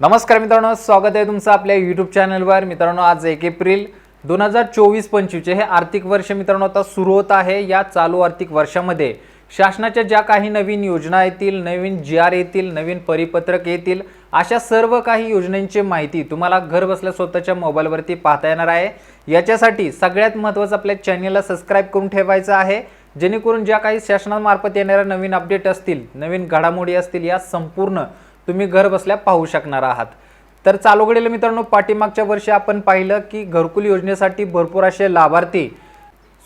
नमस्कार मित्रांनो स्वागत आहे तुमचं आपल्या यूट्यूब चॅनलवर मित्रांनो आज एक एप्रिल दोन हजार चोवीस पंचवीसचे हे आर्थिक वर्ष मित्रांनो आता सुरू होत आहे. या चालू आर्थिक वर्षामध्ये शासनाच्या ज्या काही नवीन योजना येतील नवीन जी आर येतील नवीन परिपत्रक येतील अशा सर्व काही योजनांची माहिती तुम्हाला घर बसल्या स्वतःच्या मोबाईलवरती पाहता येणार आहे. याच्यासाठी सगळ्यात महत्त्वाचं आपल्या चॅनलला सबस्क्राईब करून ठेवायचं आहे. जेणेकरून ज्या काही शासनामार्फत येणाऱ्या नवीन अपडेट असतील नवीन घडामोडी असतील या संपूर्ण तुम्ही घर बसल्या पाहू शकणार आहात. तर चालू घडीला मित्रांनो पाठीमागच्या वर्षी आपण पाहिलं की घरकुल योजनेसाठी भरपूर असे लाभार्थी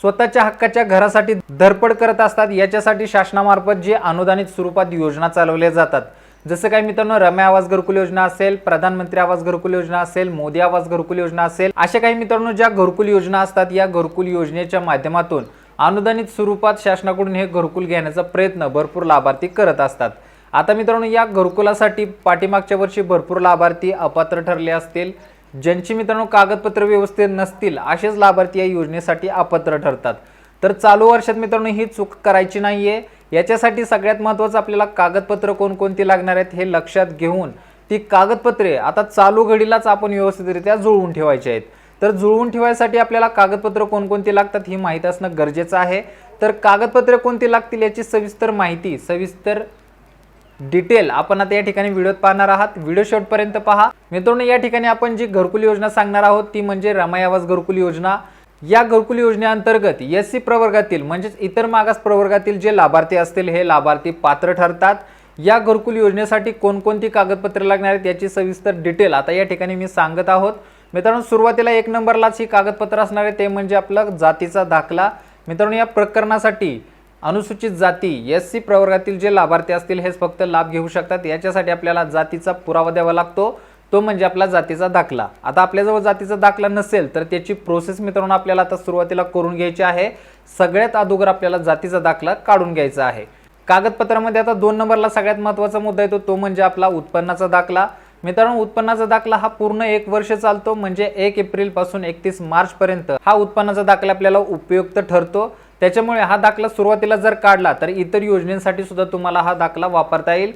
स्वतःच्या हक्काच्या घरासाठी धडपड करत असतात. याच्यासाठी शासनामार्फत जे अनुदानित स्वरूपात योजना चालवल्या जातात. जसं काही मित्रांनो रम्या आवास घरकुल योजना असेल प्रधानमंत्री आवास घरकुल योजना असेल मोदी आवास घरकुल योजना असेल अशा काही मित्रांनो ज्या घरकुल योजना असतात या घरकुल योजनेच्या माध्यमातून अनुदानित स्वरूपात शासनाकडून हे घरकुल घेण्याचा प्रयत्न भरपूर लाभार्थी करत असतात. आता मित्रांनो या घरकुलासाठी पाठीमागच्या वर्षी भरपूर लाभार्थी अपात्र ठरले असतील. ज्यांची मित्रांनो कागदपत्र व्यवस्थित नसतील असेच लाभार्थी या योजनेसाठी अपात्र ठरतात. तर चालू वर्षात मित्रांनो ही चूक करायची नाही आहे याच्यासाठी सगळ्यात महत्त्वाचं आपल्याला कागदपत्र कोणकोणती लागणार आहेत हे लक्षात घेऊन ती कागदपत्रे आता चालू घडीलाच आपण व्यवस्थितरित्या जुळवून ठेवायची आहेत. तर जुळवून ठेवायसाठी आपल्याला कागदपत्र कोणकोणती लागतात ही माहीत असणं गरजेचं आहे. तर कागदपत्रे कोणती लागतील याची सविस्तर माहिती सविस्तर डिटेल आपण आता या ठिकाणी व्हिडिओत पाहणार आहात. व्हिडिओ शेवटपर्यंत पहा. मित्रांनो या ठिकाणी आपण जी घरकुल योजना सांगणार आहोत ती म्हणजे रमाई आवास घरकुल योजना. या घरकुल योजनेअंतर्गत एस सी प्रवर्गातील म्हणजेच इतर मागास प्रवर्गातील जे लाभार्थी असतील हे लाभार्थी पात्र ठरतात. या घरकुल योजनेसाठी कोणकोणती कागदपत्रे लागणार आहेत याची सविस्तर डिटेल आता या ठिकाणी मी सांगत आहोत. मित्रांनो सुरुवातीला एक नंबरलाच ही कागदपत्र असणार आहे ते म्हणजे आपलं जातीचा दाखला. मित्रांनो या प्रकरणासाठी अनुसूचित जाती एस सी प्रवर्गातील जे लाभार्थी असतील हेच फक्त लाभ घेऊ शकतात. याच्यासाठी आपल्याला जातीचा पुरावा द्यावा लागतो. तो म्हणजे आपला जातीचा दाखला. आता आपल्याजवळ जातीचा दाखला नसेल तर त्याची प्रोसेस मित्रांनो आपल्याला आता सुरुवातीला करून घ्यायची आहे. सगळ्यात अगोदर आपल्याला जातीचा दाखला काढून घ्यायचा आहे. कागदपत्रामध्ये आता दोन नंबरला सगळ्यात महत्त्वाचा मुद्दा येतो तो म्हणजे आपला उत्पन्नाचा दाखला. मित्रांनो उत्पन्नाचा दाखला हा पूर्ण एक वर्ष चालतो म्हणजे एक एप्रिलपासून एकतीस मार्च पर्यंत हा उत्पन्नाचा दाखला आपल्याला उपयुक्त ठरतो. त्याच्यामुळे हा दाखला सुरुवातीला जर काढला तर इतर योजनेसाठी सुद्धा तुम्हाला हा दाखला वापरता येईल.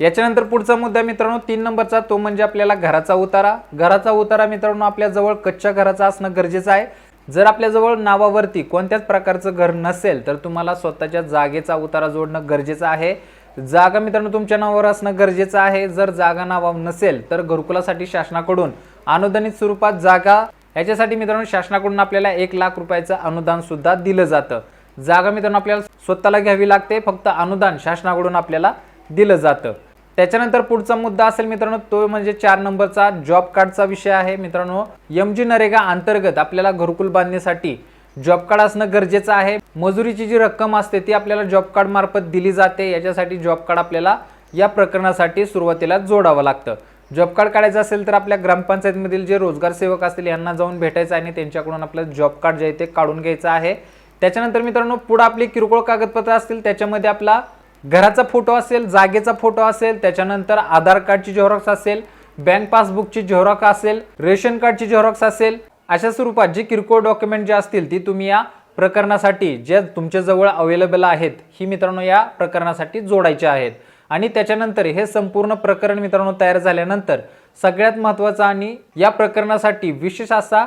याच्यानंतर पुढचा मुद्दा मित्रांनो तीन नंबरचा तो म्हणजे आपल्याला घराचा उतारा. घराचा उतारा मित्रांनो आपल्याजवळ कच्च्या घराचा असणं गरजेचं आहे. जर आपल्याजवळ नावावरती कोणत्याच प्रकारचं घर नसेल तर तुम्हाला स्वतःच्या जागेचा उतारा जोडणं गरजेचं आहे. जागा मित्रांनो तुमच्या नावावर असणं गरजेचं आहे. जर जागा नावावर नसेल तर घरकुलासाठी शासनाकडून अनुदानित स्वरूपात जागा याच्यासाठी मित्रांनो शासनाकडून आपल्याला एक लाख रुपयाचं अनुदान सुद्धा दिलं जातं. जागा मित्रांनो आपल्याला स्वतःला घ्यावी लागते फक्त अनुदान शासनाकडून आपल्याला दिलं जातं. त्याच्यानंतर पुढचा मुद्दा असेल मित्रांनो तो म्हणजे चार नंबरचा जॉब कार्डचा विषय आहे. मित्रांनो एम जी नरेगा अंतर्गत आपल्याला घरकुल बांधण्यासाठी जॉब कार्ड असणं गरजेचं आहे. मजुरीची जी रक्कम असते ती आपल्याला जॉब कार्ड मार्फत दिली जाते. याच्यासाठी जॉब कार्ड आपल्याला या प्रकरणासाठी सुरुवातीला जोडावं लागतं. जॉब कार्ड काढायचं असेल तर आपल्या ग्रामपंचायतमधील जे रोजगार सेवक असतील यांना जाऊन भेटायचं आणि त्यांच्याकडून आपलं जॉब कार्ड जे आहे ते काढून घ्यायचं आहे. त्याच्यानंतर मित्रांनो पुढं आपली किरकोळ कागदपत्र असतील त्याच्यामध्ये आपला घराचा फोटो असेल जागेचा फोटो असेल त्याच्यानंतर आधार कार्डची झेरॉक्स असेल बँक पासबुकची झेरॉक्स असेल रेशन कार्डची झेरॉक्स असेल अशा स्वरूपात जी किरकोळ डॉक्युमेंट जे असतील ती तुम्ही या प्रकरणासाठी जे तुमच्याजवळ अवेलेबल आहेत ही मित्रांनो या प्रकरणासाठी जोडायचे आहेत. आणि त्याच्यानंतर हे संपूर्ण प्रकरण मित्रांनो तयार झाल्यानंतर सगळ्यात महत्त्वाचा आणि या प्रकरणासाठी विशेष असा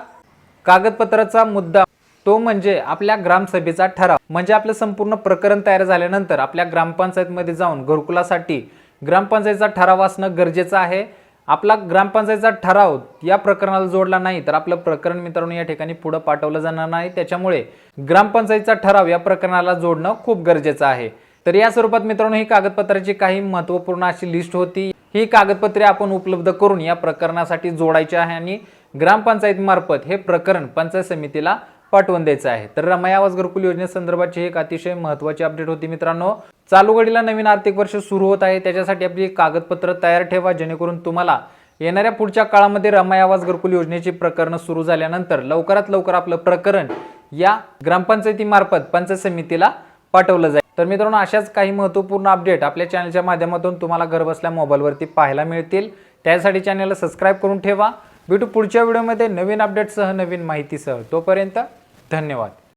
कागदपत्राचा मुद्दा तो म्हणजे आपल्या ग्रामसभेचा ठराव. म्हणजे आपलं संपूर्ण प्रकरण तयार झाल्यानंतर आपल्या ग्रामपंचायतमध्ये जाऊन घरकुलासाठी ग्रामपंचायतीचा ठराव असणं गरजेचं आहे. आपला ग्रामपंचायतचा ठराव या प्रकरणाला जोडला नाही तर आपलं प्रकरण मित्रांनो या ठिकाणी पुढं पाठवलं जाणार नाही. त्याच्यामुळे ग्रामपंचायतीचा ठराव या प्रकरणाला जोडणं खूप गरजेचं आहे. तर या स्वरूपात मित्रांनो ही कागदपत्राची काही महत्त्वपूर्ण अशी लिस्ट होती. ही कागदपत्रे आपण उपलब्ध करून या प्रकरणासाठी जोडायची आहे आणि ग्रामपंचायतीमार्फत हे प्रकरण पंचायत समितीला पाठवून द्यायचं आहे. तर रमाई आवास घरकुल योजनेसंदर्भाची एक अतिशय महत्त्वाची अपडेट होती मित्रांनो. चालू घडीला नवीन आर्थिक वर्ष सुरू होत आहे. त्याच्यासाठी आपली कागदपत्र तयार ठेवा जेणेकरून तुम्हाला येणाऱ्या पुढच्या काळामध्ये रमाई आवास घरकुल योजनेची प्रकरणं सुरू झाल्यानंतर लवकरात लवकर आपलं प्रकरण या ग्रामपंचायतीमार्फत पंचायत समितीला पाठवलं जाईल. तर मित्रांनो अशाच काही महत्त्वपूर्ण अपडेट आपल्या चॅनलच्या माध्यमातून तुम्हाला घरबसल्या मोबाईलवरती पाहायला मिळतील. त्यासाठी चॅनलला सबस्क्राईब करून ठेवा. भेटू पुढच्या व्हिडिओमध्ये नवीन अपडेटसह नवीन माहितीसह. तोपर्यंत धन्यवाद.